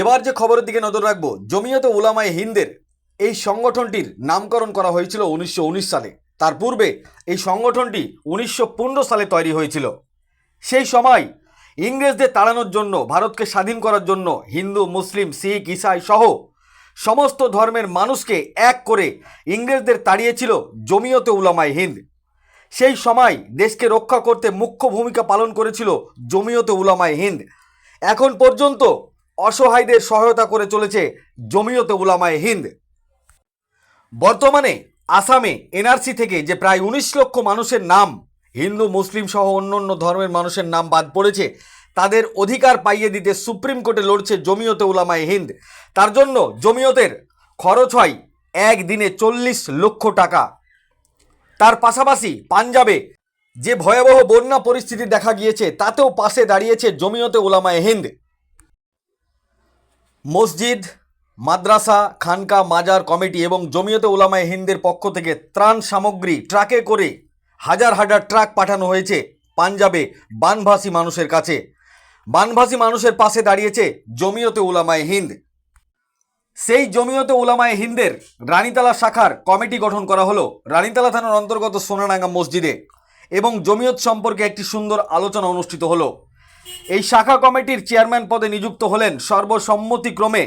এবার যে খবরের দিকে নজর রাখব, জমিয়তে উলামায় হিন্দের এই সংগঠনটির নামকরণ করা হয়েছিল উনিশশো উনিশ সালে। তার পূর্বে এই সংগঠনটি উনিশশো পনেরো সালে তৈরি হয়েছিল। সেই সময় ইংরেজদের তাড়ানোর জন্য, ভারতকে স্বাধীন করার জন্য হিন্দু, মুসলিম, শিখ, ইসাই সহ সমস্ত ধর্মের মানুষকে এক করে ইংরেজদের তাড়িয়েছিল জমিয়তে উলামায়ে হিন্দ। সেই সময় দেশকে রক্ষা করতে মুখ্য ভূমিকা পালন করেছিল জমিয়তে উলামায়ে হিন্দ। এখন পর্যন্ত অসহায়দের সহায়তা করে চলেছে জমিয়তে উলামায়ে হিন্দ। বর্তমানে আসামে এনআরসি থেকে যে প্রায় উনিশ লক্ষ মানুষের নাম, হিন্দু, মুসলিম সহ অন্য অন্য ধর্মের মানুষের নাম বাদ পড়েছে, তাদের অধিকার পাইয়ে দিতে সুপ্রিম কোর্টে লড়ছে জমিয়তে উলামায়ে হিন্দ। তার জন্য জমিয়তের খরচ হয় একদিনে চল্লিশ লক্ষ টাকা। তার পাশাপাশি পাঞ্জাবে যে ভয়াবহ বন্যা পরিস্থিতি দেখা গিয়েছে, তাতেও পাশে দাঁড়িয়েছে জমিয়তে উলামায়ে হিন্দ। মসজিদ, মাদ্রাসা, খানকা, মাজার কমিটি এবং জমিয়তে উলামায় হিন্দের পক্ষ থেকে ত্রাণ সামগ্রী ট্রাকে করে হাজার হাজার ট্রাক পাঠানো হয়েছে পাঞ্জাবে বানভাসী মানুষের কাছে। বানভাসী মানুষের পাশে দাঁড়িয়েছে জমিয়তে উলামায় হিন্দ। সেই জমিয়তে উলামায়ে হিন্দের রানীতলা শাখার কমিটি গঠন করা হলো রানীতলা থানার অন্তর্গত সোনাডাঙ্গা মসজিদে এবং জমিয়ত সম্পর্কে একটি সুন্দর আলোচনা অনুষ্ঠিত হলো। এই শাখা কমিটির চেয়ারম্যান পদে নিযুক্ত হলেন সর্বসম্মতিক্রমে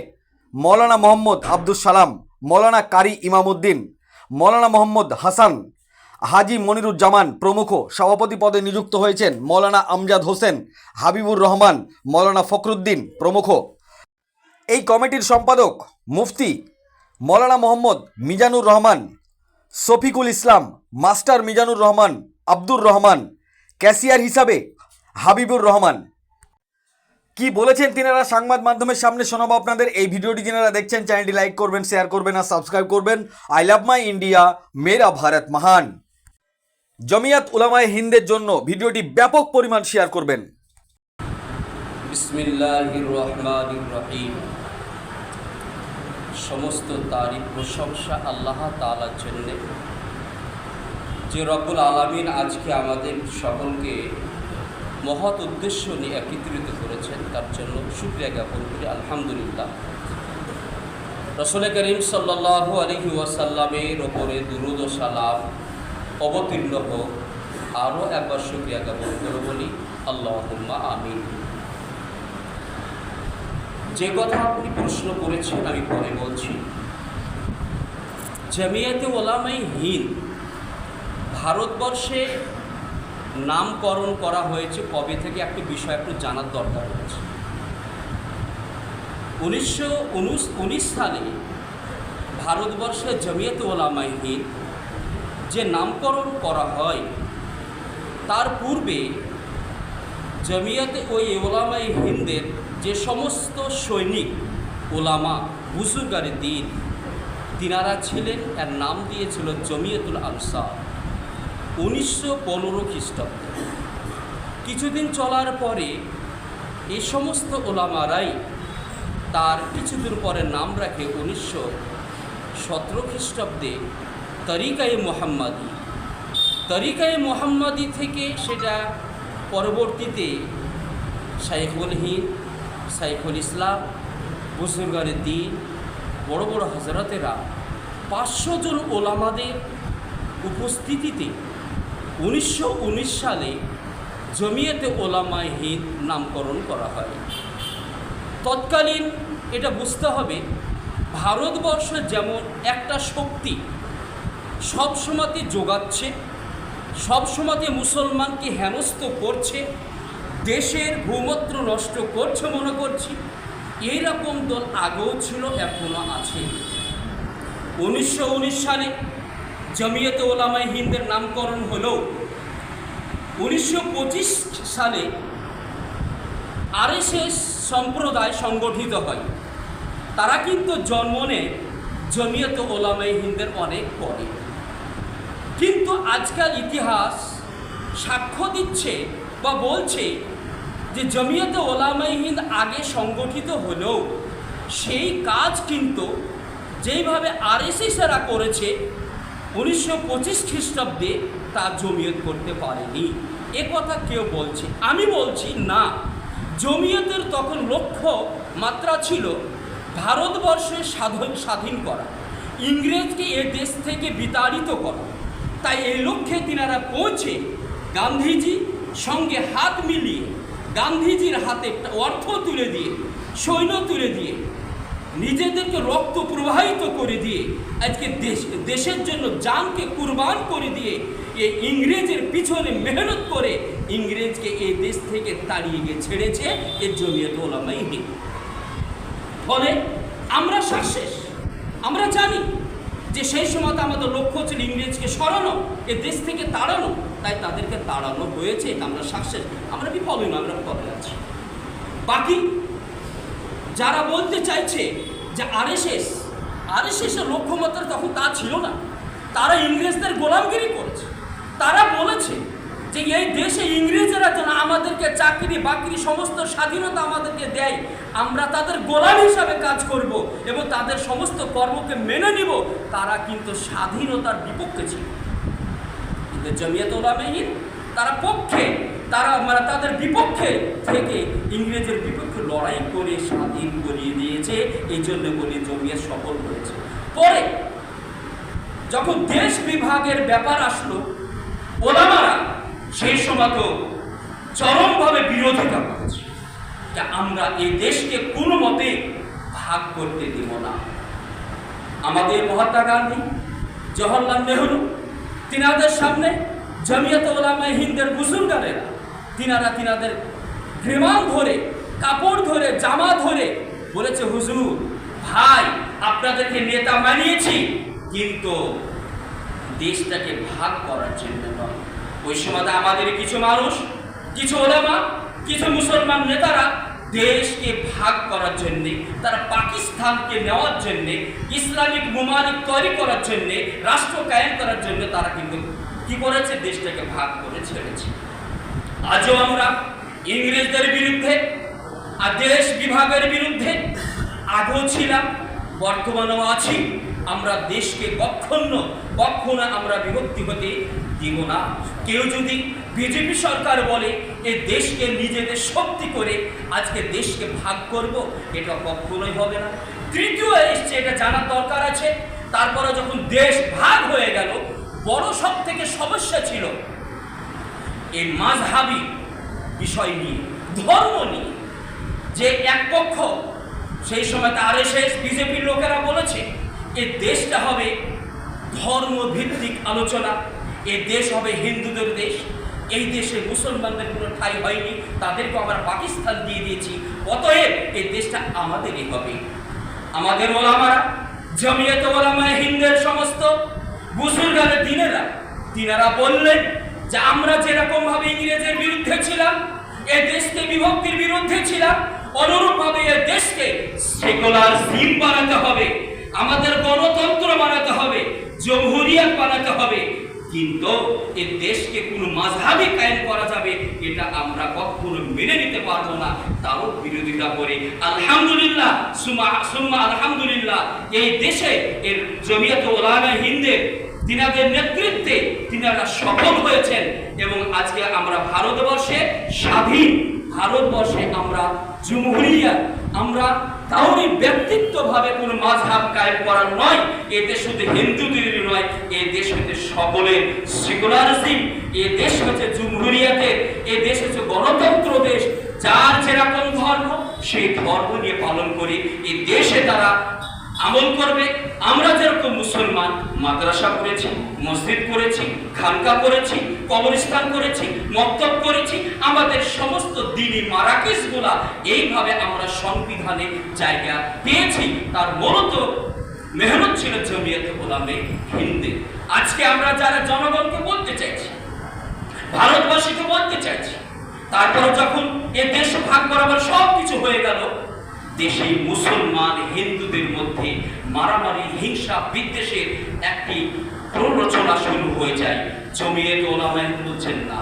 মৌলানা মোহাম্মদ আব্দুল সালাম, মৌলানা কারি ইমামুদ্দিন, মৌলানা মোহাম্মদ হাসান, হাজি মনিরুজ্জামান প্রমুখ সভাপতি পদে নিযুক্ত হয়েছেন মৌলানা আমজাদ হোসেন, হাবিবুর রহমান, মৌলানা ফখরুদ্দিন প্রমুখ। এই কমিটির সম্পাদক মুফতি মৌলানা মোহাম্মদ মিজানুর রহমান, শফিকুল ইসলাম, মাস্টার মিজানুর রহমান, আব্দুর রহমান ক্যাশিয়ার হিসাবে হাবিবুর রহমান। কি বলেছেন তিনারা? সংবাদ মাধ্যমের সামনে শোনাবো আপনাদের। এই ভিডিওটি যিনারা দেখছেন, চ্যানেলটি লাইক করবেন, শেয়ার করবেন আর সাবস্ক্রাইব করবেন। আই লাভ মাই ইন্ডিয়া মেরা ভারত মহান জমিয়াত উলামায়ে হিন্দের জন্য ভিডিওটি ব্যাপক পরিমাণ শেয়ার করবেন। সমস্ত তারিফ প্রশংসা আল্লাহ তাআলার জন্যে। যে রব্বুল আলামিন আজকে আমাদের সকলকে মহৎ উদ্দেশ্য নিয়ে একত্রিত করেছেন, তার জন্য শুক্রিয়া জ্ঞাপন করি, আলহামদুলিল্লাহ। রসুল করিম সাল্লাল্লাহু আলহি ওয়াসাল্লামের ওপরে দুরুদ ও সালাম অবতীর্ণ হোক, আরও একবার শুক্রিয়া জ্ঞাপন করে বলি আল্লাহ আমিন। যে কথা আপনি প্রশ্ন করেছেন, আমি পরে বলছি। জামিয়াতে ওলামাই হিন্দ ভারতবর্ষে নামকরণ করা হয়েছে কবে থেকে একটি বিষয় একটু জানার দরকার রয়েছে। উনিশশো উনিশ সালে ভারতবর্ষে জমিয়ত ওলামাই হিন্দ যে নামকরণ করা হয়, তার পূর্বে জমিয়তে ওই ওলামাই হিন্দের যে সমস্ত সৈনিক, ওলামা, বুজুর্গারে দিন, তিনারা ছিলেন, এর নাম দিয়েছিল জমিয়তুল আনসার। উনিশশো পনেরো খ্রিস্টাব্দ। কিছুদিন চলার পরে এ সমস্ত ওলামারাই তার কিছুদিন পরে নাম রাখে উনিশশো সতেরো খ্রিস্টাব্দে তরিকায়ে মোহাম্মদী। তরিকায়ে মোহাম্মদী থেকে সেটা পরবর্তীতে শাইখুল হিন্দ সাইফুল ইসলাম, বুজুর্গার দিন বড় বড় হজরতেরা পাঁচশো জন ওলামাদের উপস্থিতিতে উনিশশো উনিশ সালে জমিয়েতে ওলামায় হিন্দ নামকরণ করা হয়। তৎকালীন এটা বুঝতে হবে, ভারতবর্ষ যেমন একটা শক্তি সবসময়তে যোগাচ্ছে সবসময়তে মুসলমানকে হেনস্থ করছে, দেশের ভূমত্র নষ্ট করছে মনে করছি, এইরকম দল আগেও ছিল, এখনও আছে। উনিশশো উনিশ সালে জমিয়তে ওলামাই হিন্দের নামকরণ হলেও উনিশশো সালে আরএসএস সম্প্রদায় সংগঠিত হয়। তারা কিন্তু জন্ম জমিয়ত ওলামাই হিন্দের অনেক পরে। কিন্তু আজকাল ইতিহাস সাক্ষ্য দিচ্ছে বা বলছে যে জমিয়তে ওলামাই হিন্দ আগে সংগঠিত হলেও সেই কাজ কিন্তু যেইভাবে আরএসএসেরা করেছে উনিশশো পঁচিশ খ্রিস্টাব্দে তা জমিয়ত করতে পারেনি। এ কথা কেউ বলছে। আমি বলছি, না। জমিয়তের তখন লক্ষ্য মাত্রা ছিল ভারতবর্ষের সাধন, স্বাধীন করা। ইংরেজকে এ দেশ থেকে বিতাড়িত করা। তাই এই লক্ষ্যে তিনারা পৌঁছে গান্ধীজি সঙ্গে হাত মিলিয়ে গান্ধীজির হাতে অর্থ তুলে দিয়ে, সৈন্য তুলে দিয়ে নিজেদেরকে রক্ত প্রবাহিত করে দিয়ে, আজকে দেশ, দেশের জন্য জানকে কুরবান করে দিয়ে এই ইংরেজের পিছনে মেহনত করে ইংরেজকে এই দেশ থেকে তাড়িয়ে গিয়ে ছেড়েছে এর জমিয়ত ওলামাই হিন্দ। ফলে আমরা সাকসেস আমরা জানি যে সেই সময় আমাদের লক্ষ্য ছিল ইংরেজকে সরানো, এ দেশ থেকে তাড়ানো, তাই তাদেরকে তাড়ানো হয়েছে আমরা সাকসেস আমরা বিফল হইনি আমরা পথে আছি। বাকি যারা বলতে চাইছে যে আরএসএস আরএসএসের লক্ষ্যমাত্রা তখন তা ছিল না। তারা ইংরেজদের গোলামগিরি করেছে। তারা বলেছে যে এই দেশে ইংরেজরা যেন আমাদেরকে চাকরি, বাকরি সমস্ত স্বাধীনতা আমাদেরকে দেয়, আমরা তাদের গোলাম হিসাবে কাজ করব এবং তাদের সমস্ত কর্মকে মেনে নিব, তারা কিন্তু স্বাধীনতার বিপক্ষে ছিল। কিন্তু জমিয়ত ওলামাহীন তারা পক্ষে, তারা মানে তাদের বিপক্ষে থেকে ইংরেজের বিপক্ষে লড়াই করে স্বাধীন করিয়ে দিয়েছে, এই জন্য বলি জমিয়ত সফল হয়েছে। পরে যখন দেশ বিভাগের ব্যাপার আসলো, ওলামারা সেই সময় তো চরমভাবে বিরোধিতা করেছে। আমরা এই দেশকে কোনো মতে ভাগ করতে দেব না। আমাদের মহাত্মা গান্ধী, জওহরলাল নেহরু, তিনাদের সামনে জমিয়ত ওলামায় হিন্দের বুজুর্গারেরা তিনারা তিনাদের গ্রেমান ধরে কাপড় ধরে, জামা ধরে বলেছে, হুজুর, ভাই, আপনাদেরকে নেতা মানিয়েছি কিন্তু দেশটাকে ভাগ করার জন্য নয়। ওই সময় আমাদের কিছু মানুষ, কিছু ওলামা, কিছু মুসলমান নেতারা দেশকে ভাগ করার জন্যে, তারা পাকিস্তানকে নেওয়ার জন্যে, ইসলামিক মুমালিক তৈরি করার জন্যে, রাষ্ট্র কায়েম করার জন্য তারা কিন্তু কি করেছে? দেশটাকে ভাগ করে ছেড়েছে। আজও আমরা ইংরেজদের বিরুদ্ধে আর দেশ বিভাগের বিরুদ্ধে আগেও ছিলাম, বর্তমানেও আছি। আমরা দেশকে কখনো কখনো আমরা বিভক্তি হতে দিব না। কেউ যদি বিজেপি সরকার বলে, এ দেশকে নিজেদের শক্তি করে আজকে দেশকে ভাগ করব, এটা কখনোই হবে না। তৃতীয় এসছে, এটা জানার দরকার আছে। তারপরে যখন দেশ ভাগ হয়ে গেল, বড় সব থেকে সমস্যা ছিল এই মাঝহাবি বিষয় নিয়ে, ধর্ম নিয়ে। যে এক পক্ষ, সেই সময় আর এস বিজেপির লোকেরা বলেছে, এ দেশটা হবে ধর্মভিত্তিক আলোচনা, এ দেশ হবে হিন্দুদের দেশ, এই দেশে মুসলমানদের কোনো ঠাই হয়নি তাদেরকে আমরা পাকিস্তান দিয়ে দিয়েছি, অতএব এই দেশটা আমাদেরই হবে। আমাদের ওলামারা, জমিয়ত ওলামায় হিন্দের সমস্ত বুজুর্গানের দিনেরা, তিনারা বললেন যে আমরা যেরকমভাবে ইংরেজের বিরুদ্ধে ছিলাম, এ দেশকে বিভক্তির বিরুদ্ধে ছিলাম অনুরূপ ভাবে এ দেশকে সেকুলার জিম বানাতে হবে, আমাদের গণতন্ত্র বানাতে হবে, জমহুরিয়াত বানাতে হবে। কিন্তু এ দেশকে কোনো মাঝহাবি কায়েম করা যাবে, এটা আমরা কখনো মেনে নিতে পারব না। তাও বিরোধিতা করে আলহামদুলিল্লাহ সুমা সুম্মা আলহামদুলিল্লাহ, এই দেশে এর জমিয়ত ওলামা হিন্দের তিনাদের নেতৃত্বে তিনারা সফল হয়েছেন এবং আজকে আমরা ভারতবর্ষে স্বাধীন ভারতবর্ষে আমরা জুমহুরিয়া, আমরা তাহলে ব্যক্তিত্বভাবে কোনো মাঝহাব কায়েম করার নয়। এ দেশ হতে হিন্দুদের নয়, এ দেশ হচ্ছে সকলের। সেকুলারিজম এ দেশ হচ্ছে জুমহুরিয়াতে, এ দেশ হচ্ছে গণতন্ত্র দেশ। যার যেরকম ধর্ম, সেই ধর্ম নিয়ে পালন করি। এই দেশে তারা আমল করবে। আমরা যেরকম মুসলমান, মাদ্রাসা করেছি মসজিদ করেছি খানকা করেছি কবরস্থান করেছি, মক্তব করেছি, আমাদের সমস্ত দিনী মারাকিসগুলা এইভাবে আমরা সংবিধানে জায়গা পেয়েছি। তার মূলত মেহনত ছিল জমিয়তে গোলামে হিন্দে। আজকে আমরা যারা জনগণকে বলতে চাইছি, ভারতবাসীকে বলতে চাইছি, তারপর যখন এ দেশ ভাগ করাবার সব কিছু হয়ে গেল দেশে মুসলমান হিন্দুদের মধ্যে মারামারি, হিংসা, বিদ্বেষের একটি প্ররোচনা শুরু হয়ে যায়। জমিয়ে ওলামায় বলছেন, না।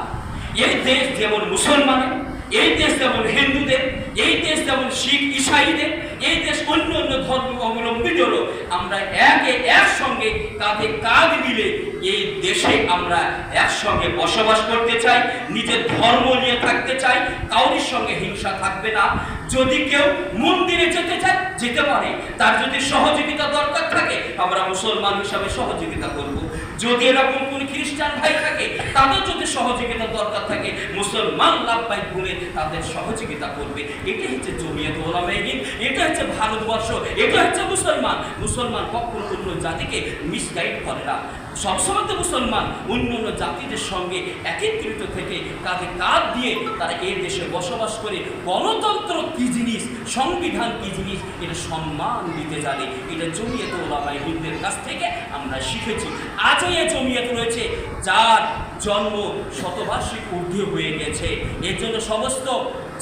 এই দেশ যেমন মুসলমানের, এই দেশ যেমন হিন্দুদের, এই দেশ যেমন শিখ ইসাইদের, এই দেশ অন্য অন্য ধর্ম অবলম্বীদেরও আমরা একে একসঙ্গে কাঁধে কাঁধ মিলে এই দেশে আমরা একসঙ্গে বসবাস করতে চাই, নিজের ধর্ম নিয়ে থাকতে চাই কাউরির সঙ্গে হিংসা থাকবে না। যদি কেউ মন্দিরে যেতে চায়, যেতে পারে। তার যদি সহযোগিতা দরকার থাকে, আমরা মুসলমান হিসাবে সহযোগিতা করব। যদি এরকম কোন খ্রিস্টান ভাই থাকে, তাদের যদি সহযোগিতা দরকার থাকে, মুসলমান লাভবাই বলে তাদের সহযোগিতা করবে। এটা হচ্ছে জমিয়ত ওলামায়ে হিন্দ এটা হচ্ছে ভারতবর্ষ এটা হচ্ছে মুসলমান। মুসলমান কখনো অন্য জাতিকে মিসগাইড করে না। সবসময় তো মুসলমান, অন্য অন্য জাতিদের সঙ্গে একত্রিত থেকে তাদের কাঁধ দিয়ে তারা এই দেশে বসবাস করে। গণতন্ত্র কি জিনিস? সংবিধান কি জিনিস? এটা সম্মান দিতে জানে। এটা জমিয়ত ওলামাই হিন্দের কাছ থেকে আমরা শিখেছি। আজও এ জমিয়ত রয়েছে। যার জন্ম শতবার্ষিক ঊর্ধ্বে হয়ে গেছে। এর জন্য সমস্ত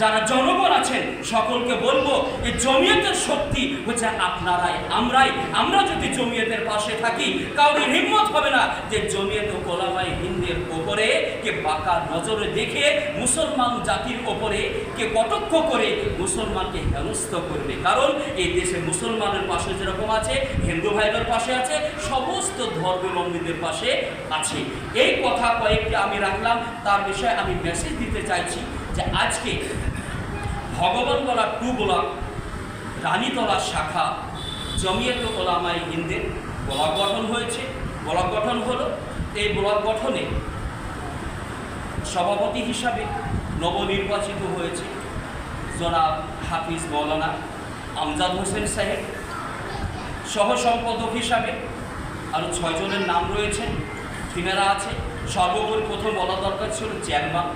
যারা জনগণ আছেন, সকলকে বলব এই জমিয়তের শক্তি হচ্ছে আপনারাই, আমরাই। আমরা যদি জমিয়তের পাশে থাকি কাউকে হিম্মত হবে না যে জমিয়ত কোলামাই হিন্দের ওপরে, কে বাঁকা নজরে দেখে মুসলমান জাতির ওপরে, কে কটক্ষ করে মুসলমানকে হেনস্থ করবে। কারণ এই দেশে মুসলমানের পাশে যেরকম আছে, হিন্দু ভাইদের পাশে আছে, সমস্ত ধর্মাবলম্বীদের পাশে আছে। এই কথা কয়েকটি আমি রাখলাম, তার বিষয়ে আমি মেসেজ দিতে চাইছি যে আজকে ভগবানতলা টু ব্লক রানীতলা শাখা, জমিয়ত ওলামাই হিন্দের ব্লক গঠন হয়েছে। ব্লক গঠন হলো, এই ব্লক গঠনে সভাপতি হিসাবে নবনির্বাচিত হয়েছে জনাব হাফিজ মৌলানা আমজাদ হোসেন সাহেব। সহ সম্পাদক হিসাবে আরও ছয়জনের নাম রয়েছেন তিনারা আছে। সর্বোপরি প্রথম বলা দরকার ছিল চেয়ারম্যান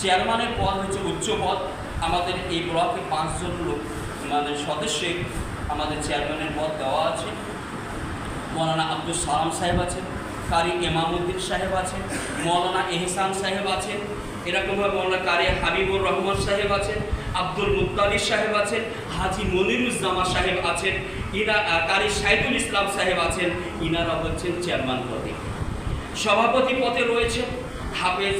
চেয়ারম্যানের পদ হচ্ছে উচ্চ পদ। আমাদের এই ব্লকে পাঁচজন লোক মানে সদস্যের আমাদের চেয়ারম্যানের পদ দেওয়া আছে। মৌলানা আব্দুল সালাম সাহেব আছেন, কারি এমামুদ্দিন সাহেব আছেন, মৌলানা এহসান সাহেব আছেন, এরকমভাবে মৌলানা কারি হাবিবুর রহমান সাহেব আছেন, আব্দুল মুক্তালির সাহেব আছেন, হাজি মনিরুজ্জামা সাহেব আছেন ইনা কারি সাইদুল ইসলাম সাহেব আছেন, ইনারা হচ্ছেন চেয়ারম্যান পদে। সভাপতি পদে রয়েছেন হাফেজ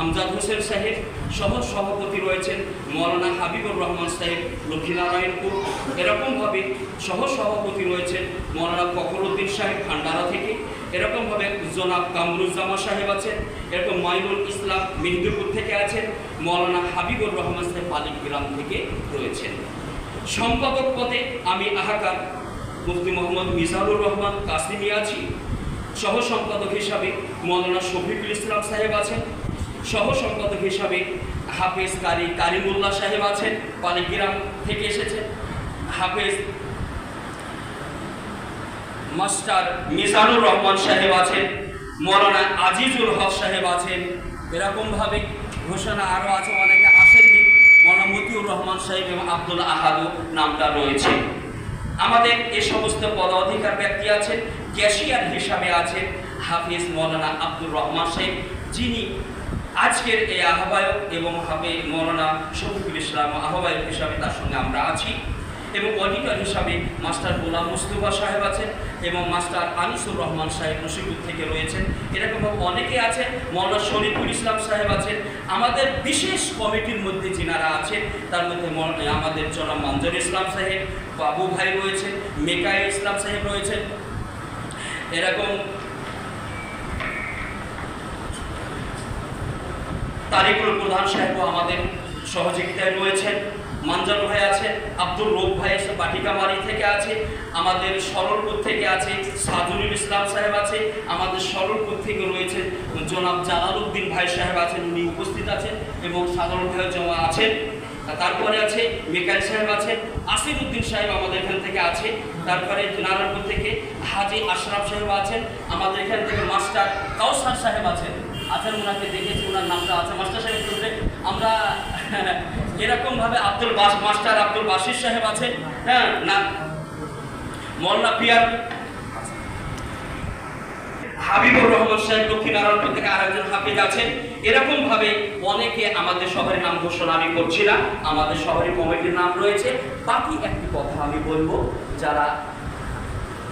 আমজাদ হোসেন সাহেব, সহ সভাপতি রয়েছেন মৌলানা হাবিবুর রহমান সাহেব, লক্ষ্মীনারায়ণপুর। এরকমভাবে সহ সভাপতি রয়েছেন মৌলানা ফখরুদ্দিন সাহেব ভান্ডারা থেকে। এরকমভাবে জনাব কামরুজ্জামা সাহেব আছেন। এরকম মাইনুল ইসলাম মেহেদুপুর থেকে আছেন। মৌলানা হাবিবুর রহমান সাহেব পালিগ্রাম থেকে রয়েছেন। সম্পাদক পদে আমি আহাকার মুফতি মোহাম্মদ মিজানুর রহমান কাসিমি আছি। সহ সম্পাদক হিসাবে মৌলানা শফিকুল ইসলাম সাহেব আছেন। সহ সম্পাদক হিসাবে হাফেজ কারি কারিমুল্লাহ সাহেব আছেন পালিগ্রাম থেকে এসেছেন। হাফেজ মাস্টার মিজানুর রহমান সাহেব আছেন, মৌলানা আজিজুল হক সাহেব আছেন। এরকমভাবে ঘোষণা আরও আছে, অনেকে আসেননি। মৌলানা মতিউর রহমান সাহেব এবং আব্দুল আহাদও নামটা রয়েছে। আমাদের এ সমস্ত পদাধিকার ব্যক্তি আছেন, ক্যাশিয়ার হিসাবে আছেন হাফিজ মৌলানা আব্দুর রহমান শেখ যিনি আজকের এই আহ্বায়ক এবং হাফে মৌলানা শফিকুল ইসলাম আহ্বায়ক হিসাবে তার সঙ্গে আমরা আছি। এবং অডিটর হিসাবে মাস্টার গোলাম মুস্তফা সাহেব আছেন এবং মাস্টার আনিসুর রহমান সাহেব নসিবুর থেকে রয়েছেন। এরকমভাবে অনেকে আছেন মৌলানা শরীফুল ইসলাম সাহেব আছেন। আমাদের বিশেষ কমিটির মধ্যে যিনারা আছেন, তার মধ্যে আমাদের জনাব মঞ্জুর ইসলাম সাহেব, বাবু ভাই রয়েছেন মেকাই ইসলাম সাহেব রয়েছেন। এরকম তারিকুল প্রধান সাহেবও আমাদের সহযোগিতায় রয়েছেন। মানজান ভাই আছে আব্দুল রোগ ভাই এসে বাটিকামারি থেকে আছে, আমাদের সরলপুর থেকে আছে সাজুরুল ইসলাম সাহেব আছে, আমাদের সরলপুর থেকে রয়েছে জনাব জালালউদ্দিন ভাই সাহেব আছেন, উনি উপস্থিত আছেন এবং সাধারণ ভাই জমা আছেন। তারপরে আছে মেকাইল সাহেব আছেন আসির উদ্দিন সাহেব আমাদের এখান থেকে আছে, তারপরে নারায়ণপুর থেকে হাজি আশরাফ সাহেব আছেন, আমাদের এখান থেকে মাস্টার কাউসার সাহেব আছেন। আছেন ওনাকে দেখেছি ওনার নামটা আছে। মাস্টার সাহেব বলতে আমরা এরকমভাবে আব্দুল বাস, মাস্টার আব্দুল বাসির সাহেব আছে হ্যাঁ না পিয়ার হাবিবুর রহমান সাহেব থেকে আরেকজন হাফিজ আছেন এরকম ভাবে অনেকে আমাদের শহরের নাম ঘোষণা আমি করছি না, আমাদের শহরের কমিটির নাম রয়েছে। বাকি একটি কথা আমি বলব, যারা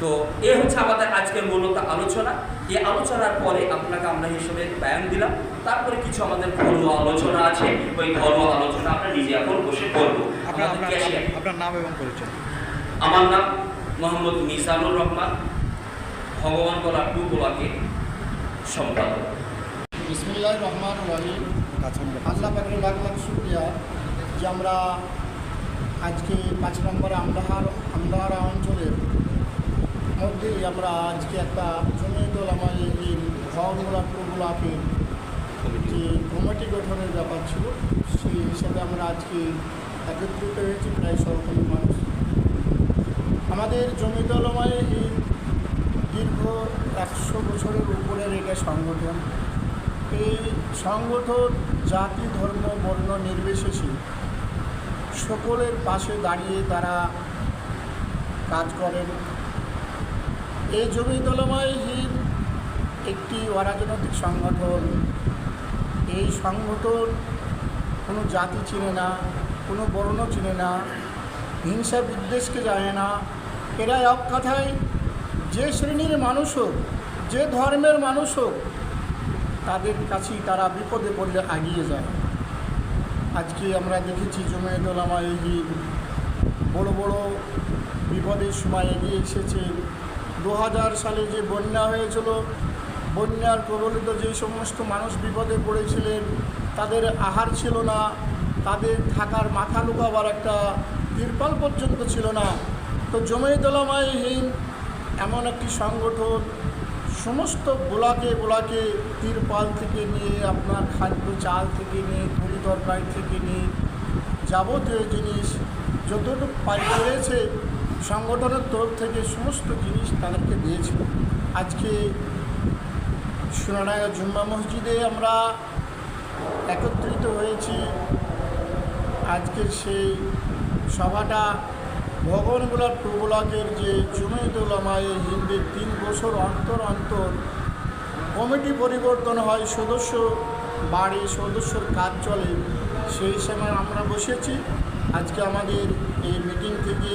তো এ হচ্ছে আমাদের আজকের মূলত আলোচনা। এই আলোচনার পরে আপনাকে আমরা হিসেবে ব্যায়াম দিলাম। তারপরে কিছু আমাদের ধর্ম আলোচনা আছে। ওই ধর্ম আলোচনা আমরা নিজে এখন বসে করব। আপনার নাম- এবং পরিচয়। আমার নাম মোহাম্মদ মিসানুর রহমান ভগবান বলা টু গোলাকে সম্পাদক। বিসমিল্লাহ রহমান রহিম। আল্লাহ পাকের লাখ লাখ শুক্রিয়া যে আমরা আজকে পাঁচ নম্বর আমদাহার আমদাহারা অঞ্চলের মধ্যেই আমরা আজকে একটা জমিয়তুল আমাদের এই ভবনগুলা প্রগুলাপের যে কমিটি গঠনের ব্যাপার ছিল, সেই হিসাবে আমরা আজকে একত্রিত হয়েছি প্রায় সরকারি মানুষ। আমাদের আমাদের এই দীর্ঘ একশো বছরের উপরের এটা সংগঠন। এই সংগঠন জাতি, ধর্ম, বর্ণ নির্বিশেষে সকলের পাশে দাঁড়িয়ে তারা কাজ করেন। এই জমি দলময়হীন একটি অরাজনৈতিক সংগঠন। এই সংগঠন কোনো জাতি চিনে না, কোনো বর্ণ চিনে না, হিংসা বিদ্বেষকে জানে না। এরা এক কথায় যে শ্রেণির মানুষ হোক, যে ধর্মের মানুষ হোক, তাদের কাছেই তারা বিপদে পড়লে এগিয়ে যায়। আজকে আমরা দেখেছি জমিয়তুল আমাহিন বড় বড় বিপদের সময় এগিয়ে এসেছে। দু হাজার সালে যে বন্যা হয়েছিল, বন্যার প্রবলিত যে সমস্ত মানুষ বিপদে পড়েছিলেন, তাদের আহার ছিল না, তাদের থাকার মাথা লুকাবার একটা তিরপাল পর্যন্ত ছিল না। তো জমিয়তলামাইহীন এমন একটি সংগঠন, সমস্ত বোলাকে বোলাকে তিরপাল থেকে নিয়ে, আপনার খাদ্য চাল থেকে নিয়ে তরি তরকারি থেকে নিয়ে যাবতীয় জিনিস যতটুকু পেরেছে সংগঠনের তরফ থেকে সমস্ত জিনিস তাদেরকে দিয়েছিল। আজকে সোনাডাঙ্গা জুম্মা মসজিদে আমরা একত্রিত হয়েছি। আজকের সেই সভাটা ভবনগুলার প্রবলাকের যে জমিয়তুলামায় হিন্দির তিন বছর অন্তর অন্তর কমিটি পরিবর্তন হয়, সদস্য বাড়ি, সদস্যর কাজ চলে, সেই সময় আমরা বসেছি। আজকে আমাদের এই মিটিং থেকে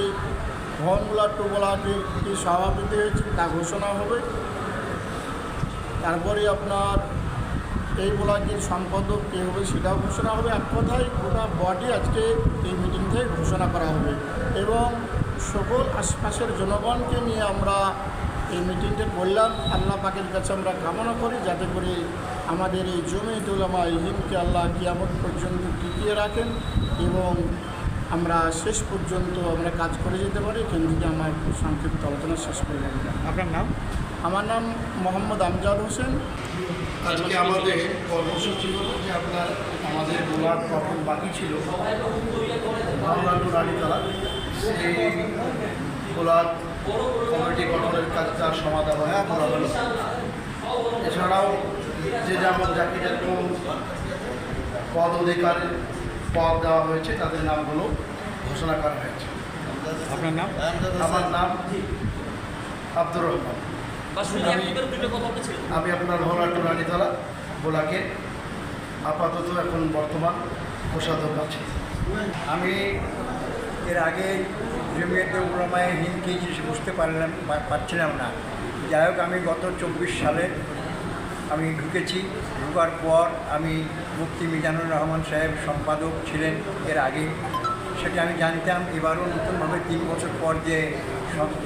ভবনগুলার প্রবলাকের যে সভাপতি হয়েছে তা ঘোষণা হবে। তারপরে আপনার এই ব্লকের সম্পাদক কে হবে সেটাও ঘোষণা হবে। এক কথায় গোটা বডি আজকে এই মিটিং থেকে ঘোষণা করা হবে এবং সকল আশপাশের জনগণকে নিয়ে আমরা এই মিটিংটা করলাম আল্লাহ পাকের কাছে আমরা কামনা করি। যাতে করে আমাদের এই জমি তোলামা হিমকে আল্লাহ কিয়ামত পর্যন্ত টিকিয়ে রাখেন এবং আমরা শেষ পর্যন্ত আমরা কাজ করে যেতে পারি এখান থেকে আমার সংক্ষিপ্ত আলোচনা শেষ করে রাখলাম আপনার নাম? আমার নাম মোহাম্মদ আমজাদ হোসেন। আজকে আমাদের কর্মসূচি হলো যে আপনার আমাদের গোলার গঠন বাকি ছিল রানীতলা। সেই গোলার কমিটি গঠনের কাজটা সমাধান হয়ে করা হলো। এছাড়াও যে যেমন যাকে যেরকম পদ অধিকারের পদ দেওয়া হয়েছে তাদের নামগুলো ঘোষণা করা হয়েছে। আপনার নাম? আমার নাম আব্দুর রহমান। আমি আপনার ভোলাটু রানীতলা বোলাকে আপাতত এখন বর্তমান কোষাধ্যক্ষ আছি। আমি এর আগে জমিয়তে উলামায়ে হিন্দকে জিনিস বুঝতে পারলাম পারছিলাম না। যাই হোক আমি গত চব্বিশ সালে আমি ঢুকেছি। ঢোকার পর আমি মুফতি মিজানুর রহমান সাহেব সম্পাদক ছিলেন এর আগে। সেটা আমি জানতাম। এবারও নতুনভাবে তিন বছর পর যে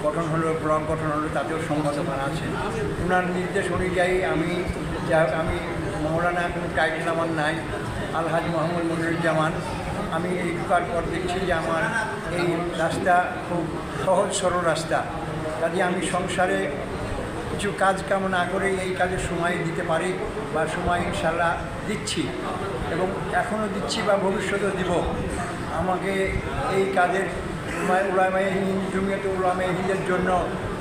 গঠন হলো, ব্লক গঠন হলো, তাতেও সম্পাদকার আছে। ওনার নির্দেশ অনুযায়ী আমি হোক আমি মৌলানা কোনো টাইটেল আমার নাই, আলহাজ মোহাম্মদ মনিরুজ্জামান। আমি এই ঢোকার পর দেখছি যে আমার এই রাস্তা খুব সহজ, সরল রাস্তা। কাজে আমি সংসারে কিছু কাজ কাম না করে এই কাজে সময় দিতে পারি বা সময় ইনশাল্লাহ দিচ্ছি এবং এখনও দিচ্ছি বা ভবিষ্যতেও দিব। আমাকে এই কাজের উলামায় হিন্দ, জমিয়তে উলামায় হিন্দের জন্য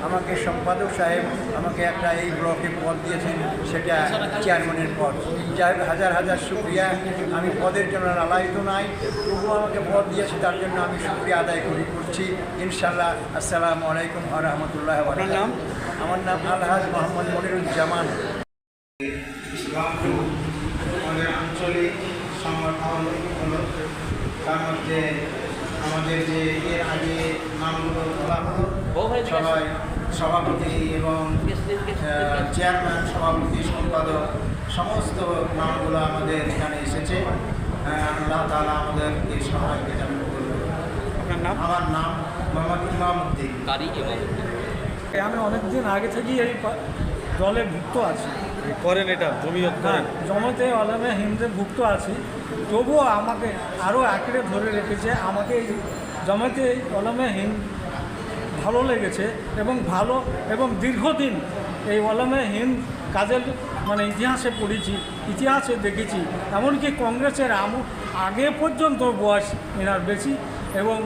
আমাকে সম্পাদক সাহেব আমাকে একটা এই ব্লকে পদ দিয়েছেন, সেটা চেয়ারম্যানের পদ। যাই হাজার হাজার শুক্রিয়া। আমি পদের জন্য লালায়িত নাই, তবুও আমাকে পদ দিয়েছে, তার জন্য আমি শুক্রিয়া আদায় করি করছি। ইনশাল্লাহ আসসালামু আলাইকুম আ রহমতুল্লাহ নাম? আমার নাম আলহাজ মোহাম্মদ মনিরুজ্জামান। ইসলামপুর আমাদের আঞ্চলিক সংগঠন হলো। তার মধ্যে আমাদের যে এর আগে নামগুলো বলা হলো সবাই সভাপতি এবং চেয়ারম্যান সভাপতি সম্পাদক সমস্ত নামগুলো আমাদের এখানে এসেছে। আল্লাহ তালা আমাদেরকে সবাইকে। আপনার নাম? আমার নাম মোহাম্মদ ইমামউদ্দিন। আমি অনেক দিন আগে থেকেই এই দলে ভুক্ত আছি। করেন এটা জমিয়ত হ্যাঁ করেন। জমাতে আলমে হিন্দে ভুক্ত আছি। তবুও আমাকে আরও আঁকড়ে ধরে রেখেছে আমাকে এই জামাতে ওলামে হিন্দ ভালো লেগেছে এবং ভালো এবং দীর্ঘদিন এই ওলামে হিন্দ কাজের মানে ইতিহাসে পড়েছি ইতিহাসে দেখেছি এমনকি কংগ্রেসের আম আগে পর্যন্ত বয়স এনার বেশি এবং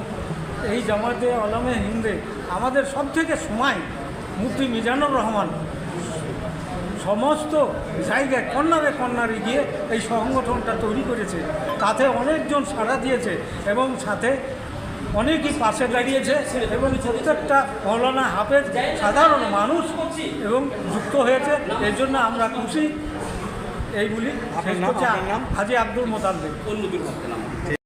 এই জামাতে ওলামে হিন্দে আমাদের সব থেকে সময় মুফতি মিজানুর রহমান সমস্ত জায়গায় কর্নারে কর্নারে গিয়ে এই সংগঠনটা তৈরি করেছে। তাতে অনেকজন সাড়া দিয়েছে এবং সাথে অনেকই পাশে দাঁড়িয়েছে এবং প্রত্যেকটা মৌলানা হাফেজ সাধারণ মানুষ এবং যুক্ত হয়েছে। এর জন্য আমরা খুশি। এইগুলি আপনার নাম? হাজি আব্দুল নাম।